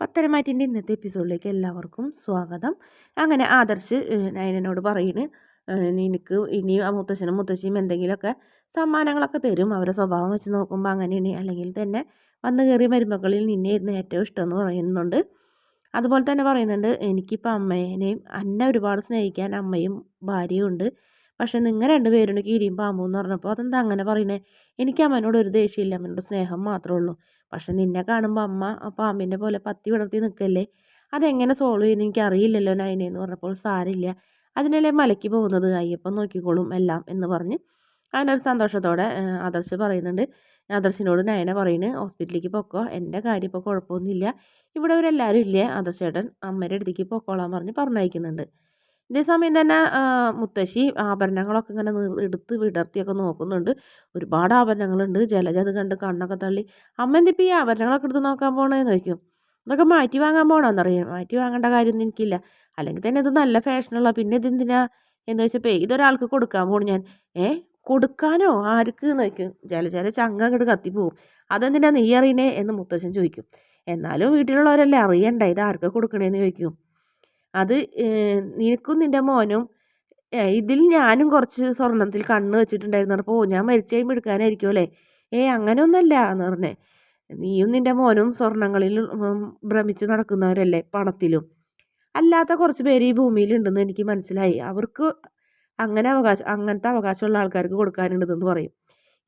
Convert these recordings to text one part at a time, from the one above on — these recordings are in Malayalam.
പത്തരമാറ്റിന്റെ ഇന്നത്തെ എപ്പിസോഡിലേക്ക് എല്ലാവർക്കും സ്വാഗതം. അങ്ങനെ ആദർശ് നയനനോട് പറയുന്നു നിനക്ക് ഇനി മുത്തശ്ശനും മുത്തശ്ശിയും എന്തെങ്കിലുമൊക്കെ സമ്മാനങ്ങളൊക്കെ തരും. അവരുടെ സ്വഭാവം വെച്ച് നോക്കുമ്പോൾ അങ്ങനെയാണ്. അല്ലെങ്കിൽ തന്നെ വന്നു കയറിയ മരുമക്കളിൽ നിന്നെ ഏറ്റവും ഇഷ്ടമെന്ന് പറയുന്നുണ്ട്. അതുപോലെ തന്നെ പറയുന്നുണ്ട് എനിക്കിപ്പോൾ അമ്മേനെയും അന്നെ ഒരുപാട് സ്നേഹിക്കാൻ അമ്മയും ഭാര്യയും ഉണ്ട്. പക്ഷെ നിങ്ങൾ രണ്ടുപേരും കീരിയും പാമ്പും എന്ന് പറഞ്ഞപ്പോൾ അതെന്താ അങ്ങനെ പറയുന്നത് എനിക്ക് അമ്മനോട് ഒരു ദേഷ്യമില്ല അമ്മനോട് സ്നേഹം മാത്രമേ ഉള്ളൂ. പക്ഷെ നിന്നെ കാണുമ്പോൾ അമ്മ ആ പാമ്പിന്റെ പോലെ പത്തി വിടർത്തി നിൽക്കല്ലേ അതെങ്ങനെ സോൾവ് ചെയ്യുന്ന എനിക്ക് അറിയില്ലല്ലോ നയനെന്ന് പറഞ്ഞപ്പോൾ സാരില്ല. അതിനല്ലേ മലയ്ക്ക് പോകുന്നത്? അയ്യപ്പം നോക്കിക്കോളും എല്ലാം എന്ന് പറഞ്ഞ് അതിനൊരു സന്തോഷത്തോടെ ആദർശ് പറയുന്നുണ്ട്. ആദർശിനോട് നയന പറയുന്നത് ഹോസ്പിറ്റലിലേക്ക് പൊക്കോ എന്റെ കാര്യം ഇപ്പോൾ കുഴപ്പമൊന്നുമില്ല. ഇവിടെ അവരെല്ലാവരും ഇല്ലേ? ആദർശേട്ടൻ അമ്മയുടെ അടുത്തേക്ക് പൊക്കോളാൻ പറഞ്ഞ് പറഞ്ഞയക്കുന്നുണ്ട്. ഇതേസമയം തന്നെ മുത്തശ്ശി ആഭരണങ്ങളൊക്കെ ഇങ്ങനെ എടുത്ത് വിടർത്തിയൊക്കെ നോക്കുന്നുണ്ട്. ഒരുപാട് ആഭരണങ്ങളുണ്ട്. ജലജ അത് കണ്ട് കണ്ണൊക്കെ തള്ളി അമ്മ എന്തിപ്പോൾ ഈ ആഭരണങ്ങളൊക്കെ എടുത്ത് നോക്കാൻ പോകണമെന്ന് ചോദിക്കും. ഇതൊക്കെ മാറ്റി വാങ്ങാൻ പോകണമെന്നറിയാം മാറ്റി വാങ്ങേണ്ട കാര്യമൊന്നും എനിക്കില്ല. അല്ലെങ്കിൽ തന്നെ ഇത് നല്ല ഫാഷനുള്ള പിന്നെ ഇതെന്തിനാ എന്ന് വെച്ചപ്പോൾ ഇതൊരാൾക്ക് കൊടുക്കാൻ പോണു ഞാൻ. ഏ? കൊടുക്കാനോ? ആർക്ക്? എന്ന് ചോദിക്കും. ജലജല ചങ്ങ അങ്ങോട്ട് കത്തിപ്പോവും. അതെന്തിനാ നീ അറിയണേ? എന്ന് മുത്തശ്ശൻ ചോദിക്കും. എന്നാലും വീട്ടിലുള്ളവരല്ലേ അറിയണ്ട? ഇത് ആർക്ക് കൊടുക്കണേന്ന് ചോദിക്കും. അത് നിനക്കും നിന്റെ മോനും ഇതിൽ ഞാനും കുറച്ച് സ്വർണത്തിൽ കണ്ണ് വെച്ചിട്ടുണ്ടായിരുന്നു. അപ്പോൾ ഞാൻ മരിച്ചു കഴിയുമ്പോൾ എടുക്കാനായിരിക്കും അല്ലേ? ഏയ് അങ്ങനെയൊന്നുമല്ല എന്ന് പറഞ്ഞേ. നീയും നിന്റെ മോനും സ്വർണങ്ങളിൽ ഭ്രമിച്ച് നടക്കുന്നവരല്ലേ പണത്തിലും? അല്ലാത്ത കുറച്ച് പേര് ഈ ഭൂമിയിലുണ്ടെന്ന് എനിക്ക് മനസ്സിലായി. അവർക്ക് അങ്ങനെ അവകാശം അങ്ങനത്തെ അവകാശമുള്ള ആൾക്കാർക്ക് കൊടുക്കാനുണ്ടെന്ന് പറയും.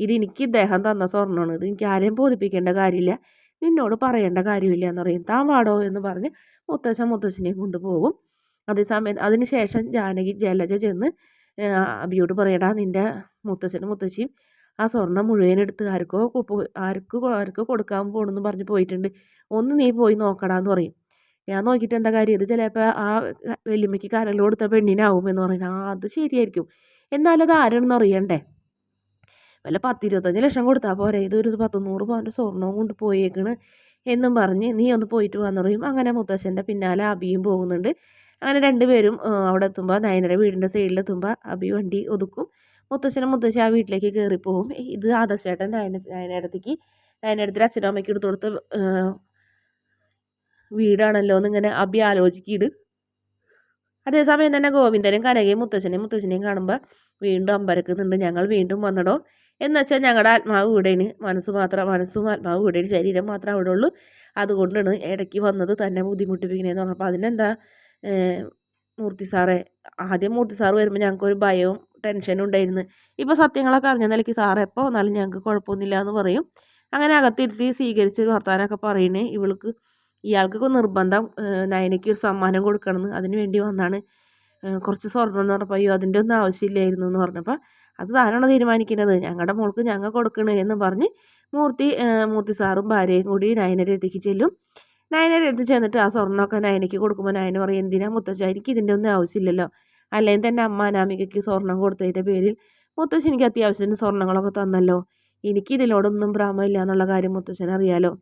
ഇത് എനിക്ക് ഇദ്ദേഹം തന്ന സ്വർണമാണ്. ഇത് എനിക്ക് ആരെയും ബോധിപ്പിക്കേണ്ട കാര്യമില്ല. നിന്നോട് പറയേണ്ട കാര്യമില്ല എന്ന് പറയും. താൻ വാടോ എന്ന് പറഞ്ഞ് മുത്തശ്ശൻ മുത്തശ്ശനെയും കൊണ്ടുപോകും. അതേസമയം അതിന് ശേഷം ജാനകി ജലജ ചെന്ന് അബിയോട് പറയടാ നിന്റെ മുത്തശ്ശനും മുത്തശ്ശിയും ആ സ്വർണം മുഴുവൻ എടുത്ത് ആർക്കോ ആർക്ക് ആർക്ക് കൊടുക്കാൻ പോകണമെന്ന് പറഞ്ഞ് പോയിട്ടുണ്ട്. ഒന്ന് നീ പോയി നോക്കടാന്ന് പറയും. ഞാൻ നോക്കിയിട്ട് എന്താ കാര്യം? ഇത് ചിലപ്പോൾ ആ വെല്ലുമ്മയ്ക്ക് കരൽ കൊടുത്ത പെണ്ണിനാവും എന്ന് പറയുന്നത് ആ അത് ശരിയായിരിക്കും. എന്നാലത് ആരാണെന്ന് അറിയണ്ടേ? വല്ല പത്തിരുപത്തഞ്ച് ലക്ഷം കൊടുത്താൽ പോരെ. ഇതൊരു പത്ത് നൂറ് പവന്റെ സ്വർണവും കൊണ്ട് പോയേക്കണ്. എന്നും പറഞ്ഞ് നീ ഒന്ന് പോയിട്ട് വന്നു പറയും. അങ്ങനെ മുത്തശ്ശന്റെ പിന്നാലെ അബിയും പോകുന്നുണ്ട്. അങ്ങനെ രണ്ടുപേരും അവിടെ എത്തുമ്പോൾ നയനയുടെ വീടിന്റെ സൈഡിലെത്തുമ്പോൾ അബി വണ്ടി ഒതുക്കും. മുത്തശ്ശനും മുത്തശ്ശി ആ വീട്ടിലേക്ക് കയറിപ്പോവും ഇത് ആദർശേട്ടൻ നയന നയനടത്തേക്ക് നയനടത്തിൽ അച്ഛനും അമ്മയ്ക്ക് എടുത്തു കൊടുത്ത വീടാണല്ലോ എന്നിങ്ങനെ അബി ആലോചിക്കിട്. അതേസമയം തന്നെ ഗോവിന്ദനും കനകയും മുത്തശ്ശനെയും മുത്തശ്ശനെയും കാണുമ്പോൾ വീണ്ടും അമ്പരക്കുന്നുണ്ട്. ഞങ്ങൾ വീണ്ടും വന്നടോ. എന്നുവെച്ചാൽ ഞങ്ങളുടെ ആത്മാവ് ഇവിടെയാണ്. മനസ്സ് മാത്രം മനസ്സും ആത്മാവ് ഇവിടെയാണ്. ശരീരം മാത്രം അവിടെ ഉള്ളൂ. അതുകൊണ്ടാണ് ഇടയ്ക്ക് വന്നത് തന്നെ ബുദ്ധിമുട്ടിപ്പിക്കണേന്ന് പറഞ്ഞപ്പോൾ അതിനെന്താ മൂർത്തി സാറേ ആദ്യം മൂർത്തി സാറ് വരുമ്പോൾ ഞങ്ങൾക്കൊരു ഭയവും ടെൻഷനും ഉണ്ടായിരുന്നു. ഇപ്പോൾ സത്യങ്ങളൊക്കെ അറിഞ്ഞ നിലയ്ക്ക് സാറ് എപ്പോൾ വന്നാലും ഞങ്ങൾക്ക് കുഴപ്പമൊന്നുമില്ല എന്ന് പറയും. അങ്ങനെ അകത്തിരുത്തി സ്വീകരിച്ച് വർത്താനമൊക്കെ പറയുന്നേ ഇവൾക്ക് ഇയാൾക്കൊക്കെ നിർബന്ധം നയനയ്ക്ക് ഒരു സമ്മാനം കൊടുക്കണമെന്ന്. അതിന് വേണ്ടി വന്നാണ് കുറച്ച് സ്വർണം എന്ന് പറഞ്ഞപ്പോൾ അയ്യോ അതിന്റെ ഒന്നും ആവശ്യമില്ലായിരുന്നു എന്ന് പറഞ്ഞപ്പോൾ അത് താനാണ് തീരുമാനിക്കുന്നത്? ഞങ്ങളുടെ മോൾക്ക് ഞങ്ങൾ കൊടുക്കണേ എന്ന് പറഞ്ഞ് മൂർത്തി മൂർത്തി സാറും ഭാര്യയും കൂടി നയനരെ എത്തിക്ക് ചെല്ലും. നയനരെ എടുത്ത് ചെന്നിട്ട് ആ സ്വർണമൊക്കെ നയനയ്ക്ക് കൊടുക്കുമ്പോൾ നയന പറയും എന്തിനാ മുത്തച്ഛ എനിക്ക് ഇതിന്റെ ഒന്നും ആവശ്യമില്ലല്ലോ. അല്ലെങ്കിൽ തന്നെ അമ്മ അനാമികയ്ക്ക് സ്വർണം കൊടുത്തതിന്റെ പേരിൽ മുത്തച്ഛൻ എനിക്ക് അത്യാവശ്യത്തിന് സ്വർണങ്ങളൊക്കെ തന്നല്ലോ. എനിക്ക് ഇതിനോടൊന്നും ഭ്രാമമില്ല എന്നുള്ള കാര്യം മുത്തച്ഛൻ അറിയാലോ.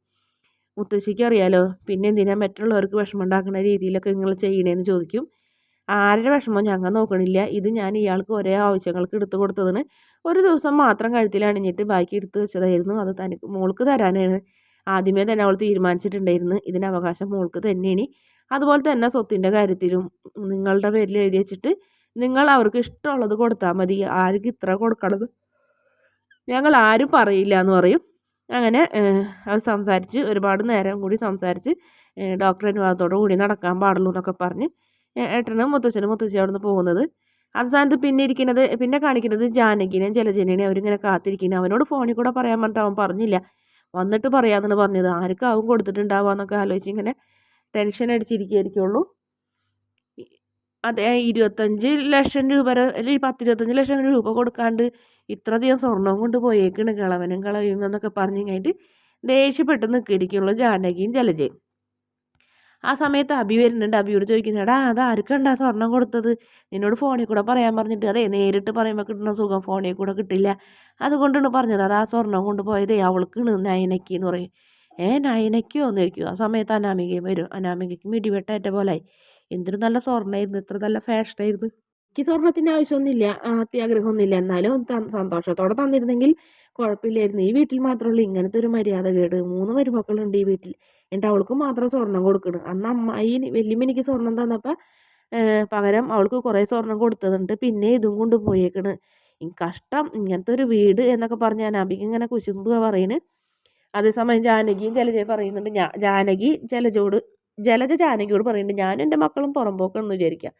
മുത്തശ്ശിക്ക് അറിയാലോ. പിന്നെ എന്തിനാ മറ്റുള്ളവർക്ക് വിഷമം ഉണ്ടാക്കുന്ന രീതിയിലൊക്കെ നിങ്ങൾ ചെയ്യണേന്ന് ചോദിക്കും. ആരുടെ വിഷമം ഞങ്ങൾ നോക്കണില്ല. ഇത് ഞാൻ ഇയാൾക്ക് ഒരേ ആവശ്യങ്ങൾക്ക് എടുത്തു കൊടുത്തതിന് ഒരു ദിവസം മാത്രം കഴുത്തിൽ അണിഞ്ഞിട്ട് ബാക്കി എടുത്തു വെച്ചതായിരുന്നു. അത് തനിക്ക് മോൾക്ക് തരാനാണ്. ആദ്യമേ തന്നെ അവൾ തീരുമാനിച്ചിട്ടുണ്ടായിരുന്നു. ഇതിന് അവകാശം മോൾക്ക് തന്നെയാണ്. അതുപോലെ തന്നെ സ്വത്തിന്റെ കാര്യത്തിലും നിങ്ങളുടെ പേരിൽ എഴുതി വെച്ചിട്ട് നിങ്ങൾ അവർക്ക് ഇഷ്ടമുള്ളത് കൊടുത്താൽ മതി. ആർക്ക് ഇത്ര കൊടുക്കണത്? ഞങ്ങൾ ആരും പറയില്ല എന്ന് പറയും. അങ്ങനെ അവർ സംസാരിച്ച് ഒരുപാട് നേരം കൂടി സംസാരിച്ച് ഡോക്ടർ അനുവാദത്തോടു കൂടി നടക്കാൻ പാടുള്ളൂ എന്നൊക്കെ പറഞ്ഞ് ഏട്ടനും മുത്തച്ഛനും മുത്തശ്ശി അവിടെ നിന്ന് പോകുന്നത്. അവസാനത്ത് പിന്നെ ഇരിക്കുന്നത് പിന്നെ കാണിക്കുന്നത് ജാനകിനെയും ജലജനേനെയും അവരിങ്ങനെ കാത്തിരിക്കുന്നത് അവനോട് ഫോണിൽ കൂടെ പറയാൻ പറഞ്ഞിട്ട് അവൻ പറഞ്ഞില്ല. വന്നിട്ട് പറയാമെന്നാണ് പറഞ്ഞത്. ആർക്കാവും കൊടുത്തിട്ടുണ്ടാവുക ആലോചിച്ച് ഇങ്ങനെ ടെൻഷൻ അടിച്ചിരിക്കുകയായിരിക്കുള്ളൂ. അതെ ഇരുപത്തഞ്ച് ലക്ഷം രൂപ അല്ലെങ്കിൽ പത്തിരുപത്തഞ്ച് ലക്ഷം രൂപ കൊടുക്കാണ്ട് ഇത്രയധികം സ്വർണം കൊണ്ട് പോയേക്കണ്. കളവനും കളയും എന്നൊക്കെ പറഞ്ഞു കഴിഞ്ഞിട്ട് ദേഷ്യപ്പെട്ട് നിൽക്കിയിരിക്കുള്ളൂ ജാനകിയും ജലജയും. ആ സമയത്ത് അബി വരുന്നുണ്ട്. അബിയോട് ചോദിക്കുന്നേടാ അത് ആർക്കണ്ടാ സ്വർണം കൊടുത്തത്? നിന്നോട് ഫോണിൽ കൂടെ പറയാൻ പറഞ്ഞിട്ട് അതെ നേരിട്ട് പറയുമ്പോൾ കിട്ടുന്ന സുഖം ഫോണിൽ കൂടെ കിട്ടില്ല. അതുകൊണ്ടാണ് പറഞ്ഞത്. അത് ആ സ്വർണം കൊണ്ട് പോയതേ അവൾക്ക് നയനയ്ക്ക് എന്ന് പറയും. ഏ നയനയ്ക്കോ? എന്ന് ചോദിക്കും. ആ സമയത്ത് അനാമികയും വരും. അനാമികയ്ക്ക് മിടിവെട്ടേറ്റ പോലായി. എന്തൊരു നല്ല സ്വർണമായിരുന്നു ഇത്ര നല്ല ഫാഷനായിരുന്നു. എനിക്ക് സ്വർണത്തിന്റെ ആവശ്യമൊന്നുമില്ല. അത്യാഗ്രഹമൊന്നുമില്ല. എന്നാലും സന്തോഷത്തോടെ തന്നിരുന്നെങ്കിൽ കുഴപ്പമില്ലായിരുന്നു. ഈ വീട്ടിൽ മാത്രമേ ഉള്ളൂ. ഇങ്ങനത്തെ ഒരു മര്യാദ കേട് മൂന്ന് മരുമക്കളുണ്ട് ഈ വീട്ടിൽ. എന്നിട്ട് അവൾക്ക് മാത്രം സ്വർണം കൊടുക്കണം. അന്ന് അമ്മായി വലിയമ്മ എനിക്ക് സ്വർണം തന്നപ്പോൾ പകരം അവൾക്ക് കുറേ സ്വർണം കൊടുത്തതുണ്ട്. പിന്നെ ഇതും കൊണ്ട് പോയേക്കണ്. കഷ്ടം ഇങ്ങനത്തെ ഒരു വീട് എന്നൊക്കെ പറഞ്ഞ് അനാബിക്ക് ഇങ്ങനെ കുശുമ്പ് പറയുന്നത് അതേസമയം ജാനകിയും ജലജ പറയുന്നുണ്ട് ഞാൻ ജാനകി ജലജോട് ജലജ ജാനകിയോട് പറയുന്നുണ്ട് ഞാനും എന്റെ മക്കളും പുറമ്പോക്കെന്ന് വിചാരിക്കാം.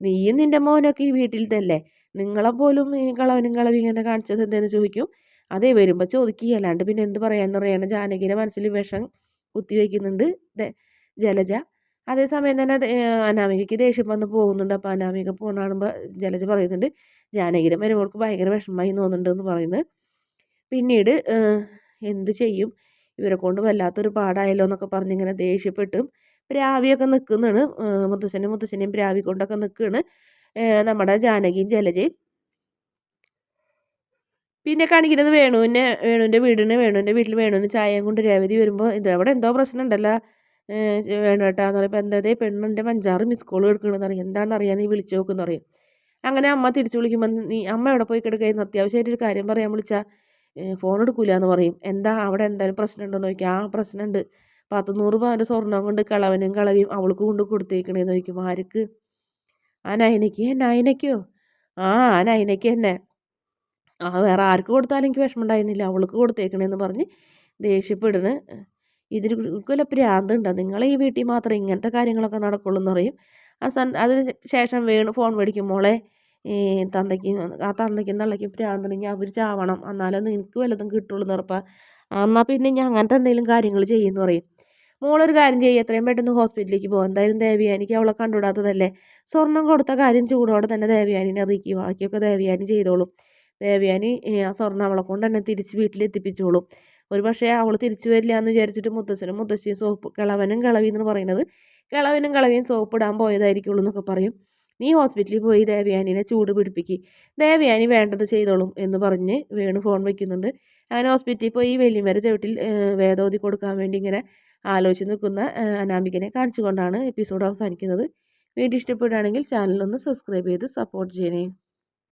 നീയും നിന്റെ മോനൊക്കെ ഈ വീട്ടിൽ തന്നെ നിങ്ങളെ നിങ്ങളെപ്പോലും ഈ കളവനും കളവി ഇങ്ങനെ കാണിച്ചത് എന്തെന്ന് ചോദിക്കും. അതേ വരുമ്പോൾ ചോദിക്കുക അല്ലാണ്ട് പിന്നെ എന്ത് പറയാമെന്ന് പറയണം ജാനകിയുടെ മനസ്സിൽ വിഷം കുത്തി വയ്ക്കുന്നുണ്ട് ജലജ. അതേസമയം തന്നെ അനാമികയ്ക്ക് ദേഷ്യം വന്ന് പോകുന്നുണ്ട്. അപ്പോൾ അനാമിക പോണ കാണുമ്പോൾ ജലജ പറയുന്നുണ്ട് ജാനകിയുടെ മരുമോൾക്ക് ഭയങ്കര വിഷമമായി തോന്നുന്നുണ്ട് എന്ന് പറയുന്നത് പിന്നീട് എന്ത് ചെയ്യും? ഇവരെ കൊണ്ട് വല്ലാത്തൊരു പാടായല്ലോ എന്നൊക്കെ പറഞ്ഞിങ്ങനെ ദേഷ്യപ്പെട്ടും. പ്രാവിയൊക്കെ നിൽക്കുന്നതാണ് മുത്തശ്ശനും മുത്തശ്ശനെയും പ്രാവി കൊണ്ടൊക്കെ നിൽക്കുകയാണ് നമ്മുടെ ജാനകിയും ജലജയും. പിന്നെ കാണിക്കുന്നത് വേണുവിനെ വേണുവിന്റെ വീടിന് വേണുവിന്റെ വീട്ടിൽ വേണുവിന് ചായയും കൊണ്ട് രേവതി വരുമ്പോൾ ഇത് അവിടെ എന്തോ പ്രശ്നം ഉണ്ടല്ലോ വേണു ഏട്ടാന്ന് പറയുമ്പോൾ എന്താ പെണ്ണിന്റെ പഞ്ചാറ് മിസ് കോൾ എടുക്കണമെന്ന് അറിയാം എന്താണെന്ന് അറിയാൻ നീ വിളിച്ചു നോക്കുമെന്ന് പറയും. അങ്ങനെ അമ്മ തിരിച്ചു വിളിക്കുമ്പോൾ നീ അമ്മ എവിടെ പോയി കിടക്കുകയെന്ന് അത്യാവശ്യമായിട്ടൊരു കാര്യം പറയാൻ വിളിച്ചാൽ ഫോൺ എടുക്കില്ല എന്ന് പറയും. എന്താ അവിടെ എന്തായാലും പ്രശ്നമുണ്ടോ എന്ന് ചോദിക്കും. ആ പ്രശ്നമുണ്ട്. പത്ത് നൂറ് പവന്റെ സ്വർണം കൊണ്ട് കളവനും കളവിയും അവൾക്ക് കൊണ്ട് കൊടുത്തേക്കണേന്ന് ചോദിക്കും. ആർക്ക്? ആ നയനയ്ക്ക്. നയനയ്ക്കോ? ആ ആ നയനയ്ക്ക് തന്നെ. വേറെ ആർക്ക് കൊടുത്താലും എനിക്ക് വിഷമം ഉണ്ടായിരുന്നില്ല അവൾക്ക് കൊടുത്തേക്കണേന്ന് പറഞ്ഞ് ദേഷ്യപ്പെടുന്നു. ഇതിന് വല്ല പ്രാന്തുണ്ടോ. നിങ്ങളെ ഈ വീട്ടിൽ മാത്രമേ ഇങ്ങനത്തെ കാര്യങ്ങളൊക്കെ നടക്കുള്ളൂ എന്ന് പറയും. ആ സൻ അതിന് ശേഷം വേണ് ഫോൺ മേടിക്കും. മോളെ ഈ തന്തയ്ക്ക് ആ തന്തയ്ക്കും തള്ളയ്ക്കും പ്രാന്തുണ്ടെങ്കിൽ അവർ ചാവണം. എന്നാലും നിനക്ക് വല്ലതും കിട്ടുള്ളൂ എന്ന് ഉറപ്പാ. എന്നാൽ പിന്നെ ഞാൻ അങ്ങനത്തെ എന്തെങ്കിലും കാര്യങ്ങൾ ചെയ്യുമെന്ന് പറയും. മോളൊരു കാര്യം ചെയ്യുക എത്രയും പെട്ടെന്ന് ഹോസ്പിറ്റലിലേക്ക് പോകും എന്തായാലും ദേവിയാനിക്ക് അവളെ കണ്ടുവിടാത്തതല്ലേ. സ്വർണം കൊടുത്ത കാര്യം ചൂടോടെ തന്നെ ദേവിയാനിനെ അറിയിക്കും. ബാക്കിയൊക്കെ ദേവിയാനി ചെയ്തോളും. ദേവിയാനി ആ സ്വർണ അവളെ കൊണ്ട് തന്നെ തിരിച്ച് വീട്ടിലെത്തിപ്പിച്ചോളും ഒരു പക്ഷേ അവൾ തിരിച്ചു വരില്ല എന്ന് വിചാരിച്ചിട്ട് മുത്തശ്ശനും മുത്തശ്ശിയും സോപ്പ് കിളവനും കിളവി എന്ന് പറയുന്നത് കിളവനും കിളവിയും സോപ്പ് ഇടാൻ പോയതായിരിക്കുള്ളൂ എന്നൊക്കെ പറയും. നീ ഹോസ്പിറ്റലിൽ പോയി ദേവയാനിനെ ചൂട് പിടിപ്പിക്കുക ദേവയാനി വേണ്ടത് ചെയ്തോളും എന്ന് പറഞ്ഞ് വേണു ഫോൺ വയ്ക്കുന്നുണ്ട് അങ്ങനെ ഹോസ്പിറ്റലിൽ പോയി വലിയമര ചവിട്ടിൽ വേദോതി കൊടുക്കാൻ വേണ്ടി ഇങ്ങനെ ആലോചിച്ച് നിൽക്കുന്ന അനാമികനെ കാണിച്ചുകൊണ്ടാണ് എപ്പിസോഡ് അവസാനിക്കുന്നത്. വീഡിയോ ഇഷ്ടപ്പെടുകയാണെങ്കിൽ ചാനലൊന്ന് സബ്സ്ക്രൈബ് ചെയ്ത് സപ്പോർട്ട് ചെയ്യണേ.